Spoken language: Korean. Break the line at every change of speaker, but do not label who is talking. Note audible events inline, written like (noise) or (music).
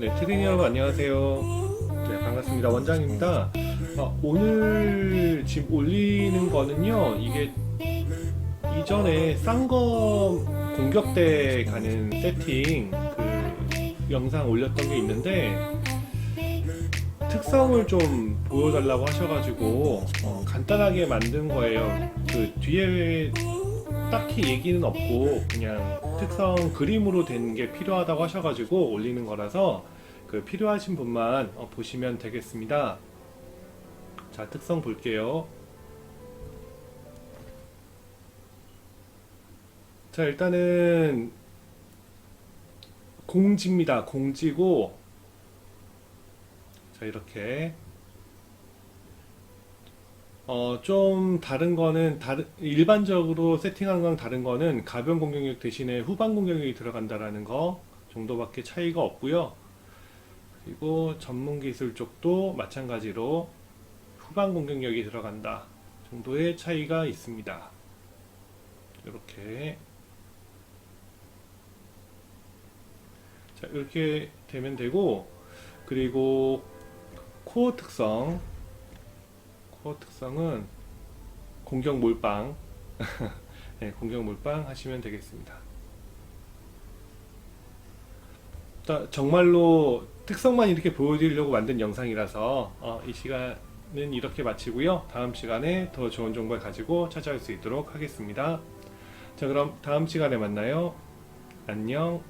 네, 트레이너 여러분 안녕하세요. 네, 반갑습니다. 원장입니다. 어, 오늘 지금 올리는 거는요, 이게 이전에 쌍검 공격대 가는 세팅 그 영상 올렸던 게 있는데 특성을 좀 보여달라고 하셔가지고 어, 간단하게 만든 거예요. 그 뒤에 딱히 얘기는 없고 그냥 특성 그림으로 된 게 필요하다고 하셔가지고 올리는 거라서 그 필요하신 분만 어, 보시면 되겠습니다. 자 특성 볼게요. 자 일단은 공지입니다. 공지고 자 이렇게 어, 좀 다른 거는 다른 일반적으로 세팅한 거랑 다른 거는 가변 공격력 대신에 후반 공격력이 들어간다라는 거 정도밖에 차이가 없고요. 그리고 전문 기술 쪽도 마찬가지로 후반 공격력이 들어간다 정도의 차이가 있습니다. 이렇게 자 이렇게 되면 되고 그리고 코어 특성 코어 특성은 공격 몰빵 (laughs) 네, 공격 몰빵 하시면 되겠습니다. 자, 정말로 특성만 이렇게 보여드리려고 만든 영상이라서 어, 이 시간은 이렇게 마치고요. 다음 시간에 더 좋은 정보를 가지고 찾아올 수 있도록 하겠습니다. 자 그럼 다음 시간에 만나요. 안녕.